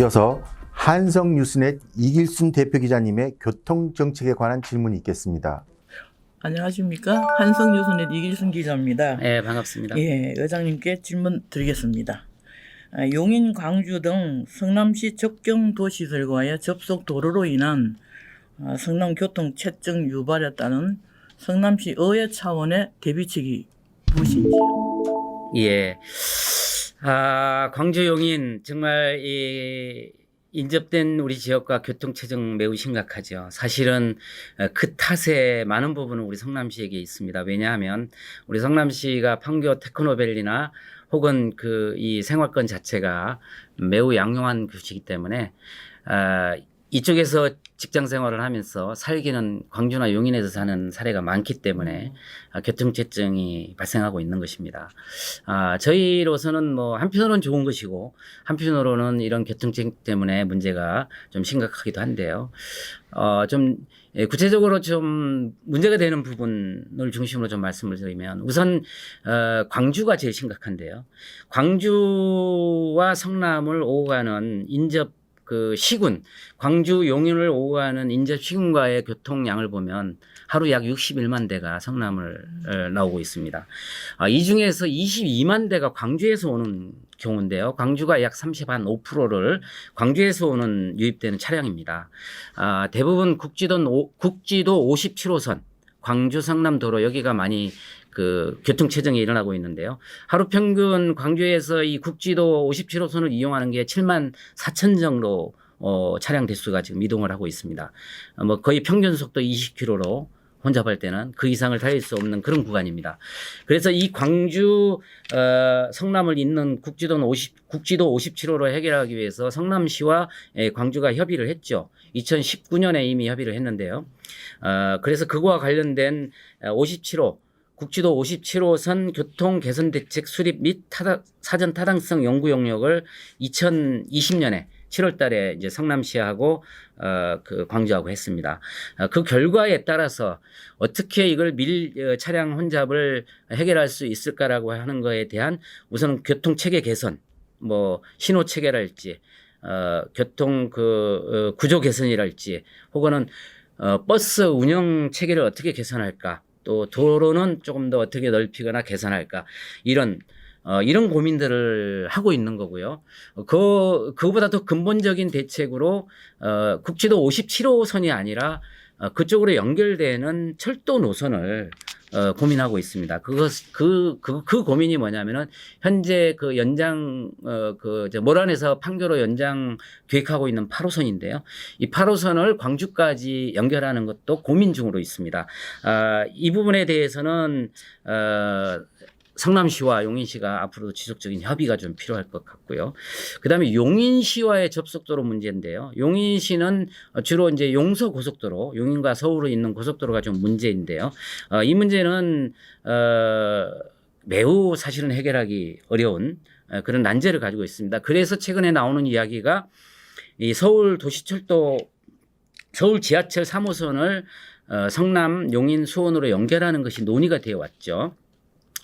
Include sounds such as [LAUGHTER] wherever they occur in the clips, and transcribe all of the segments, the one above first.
이어서 한성뉴스넷 이길순 대표 기자님의 교통정책에 관한 질문이 있겠습니다. 안녕하십니까 한성유선의 이길순 기자입니다. 네, 반갑습니다. 예, 의장님께 질문 드리겠습니다. 아, 용인, 광주 등 성남시 접경 도시들과의 접속 도로로 인한 아, 성남 교통 체증 유발에 따른 성남시 의회 차원의 대비책이 무엇인지요? 예. 아, 광주 용인 정말 이 인접된 우리 지역과 교통체증 매우 심각하죠. 사실은 어, 그 탓에 많은 부분은 우리 성남시에게 있습니다. 왜냐하면 우리 성남시가 판교 테크노밸리나 혹은 그 이 생활권 자체가 매우 양용한 곳이기 때문에 아, 이쪽에서 직장 생활을 하면서 살기는 광주나 용인에서 사는 사례가 많기 때문에 아, 교통체증이 발생하고 있는 것입니다. 아, 저희로서는 뭐 한편으로는 좋은 것이고 한편으로는 이런 교통체증 때문에 문제가 좀 심각하기도 한데요. 어, 좀 예, 구체적으로 좀 문제가 되는 부분을 중심으로 좀 말씀을 드리면 우선 어, 광주가 제일 심각한데요. 광주와 성남을 오고 가는 인접 그 시군 광주 용인을 오고 가는 인접 시군과의 교통량을 보면 하루 약 61만 대가 성남을 어, 나오고 있습니다. 아, 이 중에서 22만 대가 광주에서 오는 경우인데요. 광주가 약 30한5%를 광주에서 오는 유입되는 차량입니다. 아, 대부분 국지도 오- 국지도 57호선 광주 성남 도로 여기가 많이 그 교통 체증이 일어나고 있는데요. 하루 평균 광주에서 이 국지도 57호선을 이용하는 게 7만 4천 정도 어, 차량 대수가 지금 이동을 하고 있습니다. 어, 뭐 거의 평균 속도 20km로 혼잡할 때는 그 이상을 달릴 수 없는 그런 구간입니다. 그래서 이 광주 어, 성남을 잇는 국지도는 50, 국지도 57호로 해결하기 위해서 성남시와 에, 광주가 협의를 했죠. 2019년에 이미 협의를 했는데요. 어, 그래서 그거와 관련된 어, 57호 국지도 57호선 교통 개선 대책 수립 및 타다, 사전 타당성 연구 용역을 2020년에 7월 달에 이제 성남시하고 어, 그 광주하고 했습니다. 어, 그 결과에 따라서 어떻게 이걸 밀 어, 차량 혼잡을 해결할 수 있을까라고 하는 거에 대한 우선 교통 체계 개선, 뭐 신호 체계랄지 어, 교통 그 어, 구조 개선이랄지 혹은 어, 버스 운영 체계를 어떻게 개선할까 또 도로는 조금 더 어떻게 넓히거나 개선할까 이런 어, 이런 고민들을 하고 있는 거고요. 어, 그, 그보다 더 근본적인 대책으로, 어, 국지도 57호선이 아니라, 어, 그쪽으로 연결되는 철도 노선을, 어, 고민하고 있습니다. 그것, 그, 그, 그 고민이 뭐냐면은, 현재 그 연장, 어, 그, 모란에서 판교로 연장 계획하고 있는 8호선인데요. 이 8호선을 광주까지 연결하는 것도 고민 중으로 있습니다. 아, 이 부분에 대해서는, 어, 성남시와 용인시가 앞으로도 지속적인 협의가 좀 필요할 것 같고요. 그 다음에 용인시와의 접속도로 문제인데요. 용인시는 주로 이제 용서 고속도로, 용인과 서울에 있는 고속도로가 좀 문제인데요. 어, 이 문제는, 어, 매우 사실은 해결하기 어려운 어, 그런 난제를 가지고 있습니다. 그래서 최근에 나오는 이야기가 이 서울 도시철도, 서울 지하철 3호선을 어, 성남, 용인, 수원으로 연결하는 것이 논의가 되어 왔죠.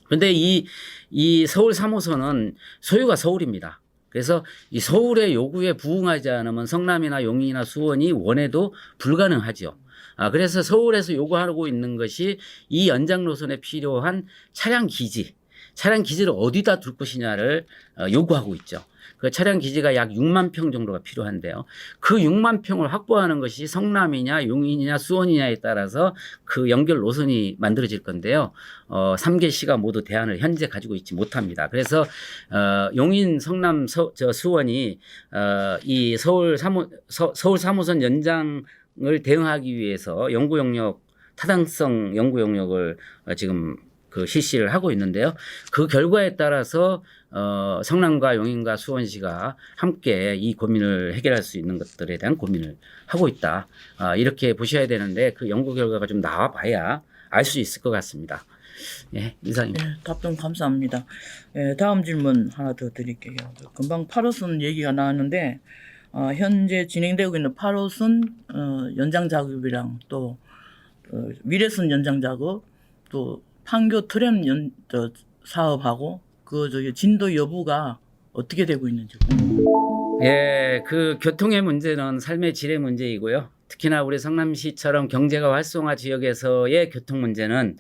그런데 이, 이 서울 3호선은 소유가 서울입니다. 그래서 이 서울의 요구에 부응하지 않으면 성남이나 용인이나 수원이 원해도 불가능하죠. 아, 그래서 서울에서 요구하고 있는 것이 이 연장 노선에 필요한 차량 기지, 차량 기지를 어디다 둘 것이냐를 어, 요구하고 있죠. 그 차량 기지가 약 6만 평 정도가 필요한데요. 그 6만 평을 확보하는 것이 성남이냐 용인이냐 수원이냐에 따라서 그 연결 노선이 만들어질 건데요. 어, 3개 시가 모두 대안을 현재 가지고 있지 못합니다. 그래서 어, 용인, 성남, 서, 저 수원이 어, 이 서울 3호 서, 서울 3호선 연장을 대응하기 위해서 연구 용역 타당성 연구 용역을 어, 지금 그 실시를 하고 있는데요. 그 결과에 따라서 어, 성남과 용인과 수원시가 함께 이 고민을 해결할 수 있는 것들에 대한 고민을 하고 있다. 아, 이렇게 보셔야 되는데 그 연구 결과가 좀 나와봐야 알 수 있을 것 같습니다. 예, 이상입니다. 네, 답변 감사합니다. 예, 다음 질문 하나 더 드릴게요. 금방 8호선 얘기가 나왔는데 어, 현재 진행되고 있는 8호선 어, 연장 작업이랑 또 어, 미래선 연장 작업 또 판교 트램 연, 저, 사업하고 그 저기 진도 여부가 어떻게 되고 있는지. 예, 그 교통의 문제는 삶의 질의 문제이고요. 특히나 우리 성남시처럼 경제가 활성화 지역에서의 교통 문제는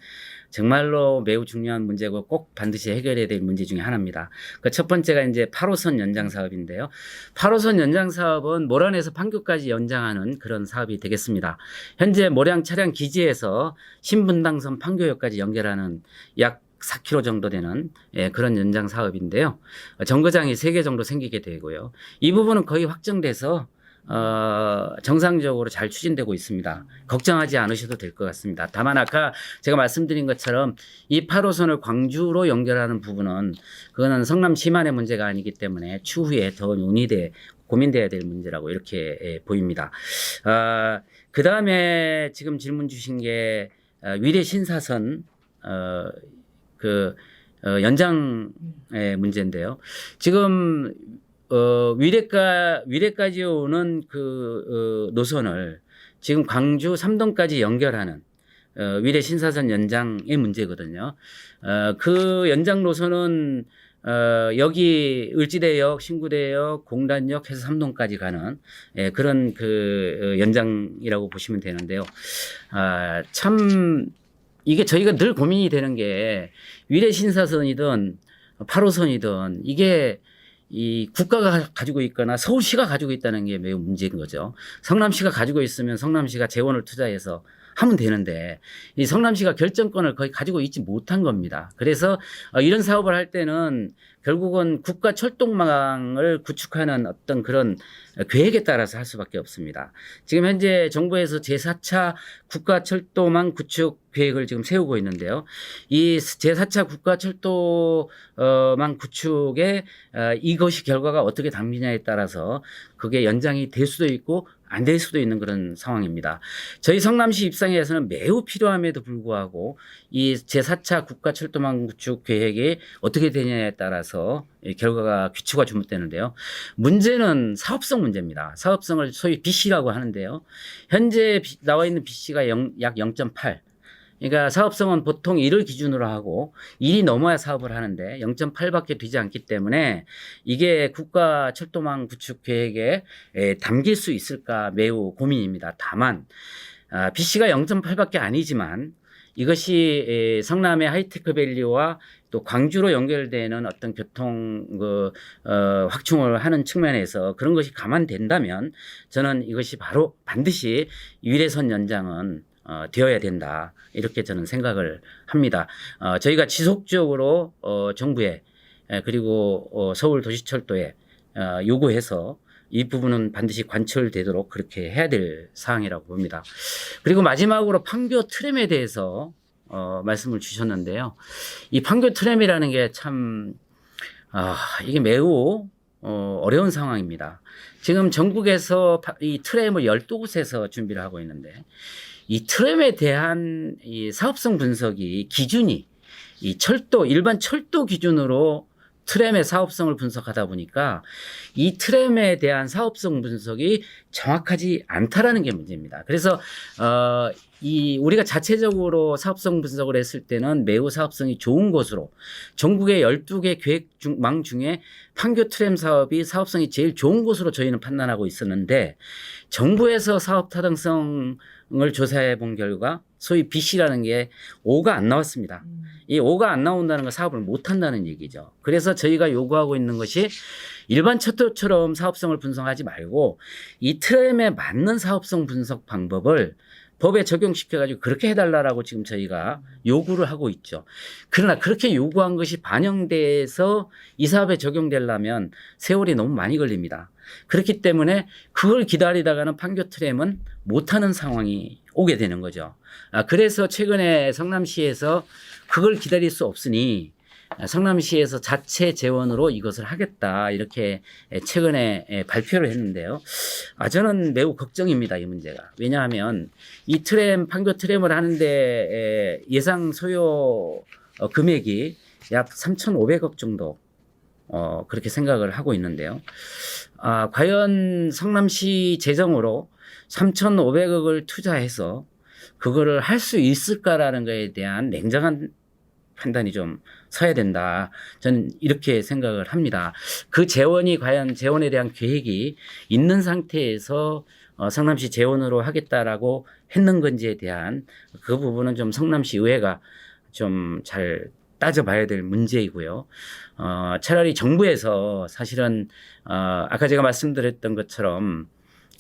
정말로 매우 중요한 문제고 꼭 반드시 해결해야 될 문제 중에 하나입니다. 그 첫 번째가 이제 8호선 연장 사업인데요. 8호선 연장 사업은 모란에서 판교까지 연장하는 그런 사업이 되겠습니다. 현재 모량 차량 기지에서 신분당선 판교역까지 연결하는 약 4km 정도 되는 예, 그런 연장 사업인데요. 어, 정거장이 3개 정도 생기게 되고요. 이 부분은 거의 확정돼서 어, 정상적으로 잘 추진되고 있습니다. 걱정하지 않으셔도 될 것 같습니다. 다만 아까 제가 말씀드린 것처럼 이 8호선을 광주로 연결하는 부분은 그거는 성남 시만의 문제가 아니기 때문에 추후에 더 논의돼 고민돼야 될 문제라고 이렇게 예, 보입니다. 아, 그 다음에 지금 질문 주신 게 어, 위례 신사선 어, 그 어, 연장의 문제인데요. 지금 어, 위례까 위례까지 오는 그 어, 노선을 지금 광주 삼동까지 연결하는 어, 위례 신사선 연장의 문제거든요. 어, 그 연장 노선은 어, 여기 을지대역, 신구대역, 공단역 해서 삼동까지 가는 예, 그런 그 어, 연장이라고 보시면 되는데요. 아, 참 이게 저희가 늘 고민이 되는 게 위례 신사선이든 8호선이든 이게 이 국가가 가지고 있거나 서울시가 가지고 있다는 게 매우 문제인 거죠. 성남시가 가지고 있으면 성남시가 재원을 투자해서 하면 되는데 이 성남시가 결정권을 거의 가지고 있지 못한 겁니다. 그래서 어, 이런 사업을 할 때는 결국은 국가 철도망을 구축하는 어떤 그런 계획에 따라서 할 수밖에 없습니다. 지금 현재 정부에서 제4차 국가 철도망 구축 계획을 지금 세우고 있는데요. 이 제4차 국가 철도망 구축에 어, 이것이 결과가 어떻게 담기냐에 따라서 그게 연장이 될 수도 있고 안 될 수도 있는 그런 상황입니다. 저희 성남시 입장에서는 매우 필요함에도 불구하고 이 제4차 국가 철도망 구축 계획이 어떻게 되냐에 따라서 이 결과가 규칙화 주목되는데요. 문제는 사업성 문제입니다. 사업성을 소위 BC라고 하는데요. 현재 비- 나와 있는 BC가 약 0.8. 그러니까 사업성은 보통 1을 기준으로 하고 1이 넘어야 사업을 하는데 0.8밖에 되지 않기 때문에 이게 국가 철도망 구축 계획에 에, 담길 수 있을까 매우 고민입니다. 다만 아, BC가 0.8밖에 아니지만 이것이 에, 성남의 하이테크 밸리와 또 광주로 연결되는 어떤 교통 그, 어, 확충을 하는 측면에서 그런 것이 감안된다면 저는 이것이 바로 반드시 유례선 연장은 어, 되어야 된다 이렇게 저는 생각을 합니다. 어, 저희가 지속적으로 어, 정부에 에, 그리고 어, 서울 도시철도에 어, 요구해서 이 부분은 반드시 관철되도록 그렇게 해야 될 사항이라고 봅니다. 그리고 마지막으로 판교 트램에 대해서 어, 말씀을 주셨는데요. 이 판교 트램이라는 게 참, 아, 이게 매우 어, 어려운 상황입니다. 지금 전국에서 파- 이 트램을 12곳에서 준비를 하고 있는데 이 트램에 대한 이 사업성 분석이 기준이 이 철도, 일반 철도 기준으로 트램의 사업성을 분석하다 보니까 이 트램에 대한 사업성 분석이 정확하지 않다라는 게 문제입니다. 그래서 어, 이 우리가 자체적으로 사업성 분석을 했을 때는 매우 사업성이 좋은 곳으로 전국의 12개 계획 중, 망 중에 판교 트램 사업이 사업성이 제일 좋은 곳으로 저희는 판단하고 있었는데 정부에서 사업 타당성 을 조사해 본 결과 소위 BC라는 게 5가 안 나왔습니다. 이 5가 안 나온다는 건 사업을 못 한다는 얘기죠. 그래서 저희가 요구하고 있는 것이 일반 철도처럼 사업성을 분석하지 말고 이 트램에 맞는 사업성 분석 방법을 법에 적용시켜가지고 그렇게 해달라라고 지금 저희가 요구를 하고 있죠. 그러나 그렇게 요구한 것이 반영돼서 이 사업에 적용되려면 세월이 너무 많이 걸립니다. 그렇기 때문에 그걸 기다리다가는 판교 트램은 못하는 상황이 오게 되는 거죠. 아, 그래서 최근에 성남시에서 그걸 기다릴 수 없으니 아, 성남시에서 자체 재원으로 이것을 하겠다 이렇게 에, 최근에 에, 발표를 했는데요. 아 저는 매우 걱정입니다 이 문제가 왜냐하면 이 트램 판교 트램을 하는데 에, 예상 소요 어, 금액이 약 3,500억 정도 어, 그렇게 생각을 하고 있는데요. 아 과연 성남시 재정으로 3,500억을 투자해서 그거를 할 수 있을까라는 것에 대한 냉정한 판단이 좀 서야 된다. 저는 이렇게 생각을 합니다. 그 재원이 과연 재원에 대한 계획이 있는 상태에서 어, 성남시 재원으로 하겠다라고 했는 건지에 대한 그 부분은 좀 성남시 의회가 좀잘 따져봐야 될 문제이고요. 어, 차라리 정부에서 사실은 어, 아까 제가 말씀드렸던 것처럼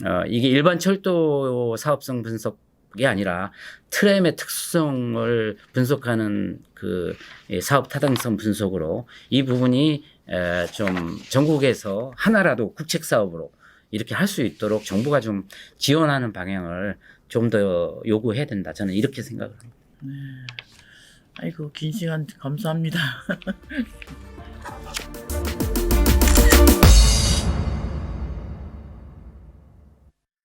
어, 이게 일반 철도 사업성 분석이 아니라 트램의 특수성을 분석하는 그 예, 사업 타당성 분석으로 이 부분이 에, 좀 전국에서 하나라도 국책 사업으로 이렇게 할 수 있도록 정부가 좀 지원하는 방향을 좀 더 요구해야 된다. 저는 이렇게 생각을 합니다. 아이고 긴 시간 감사합니다. [LAUGHS]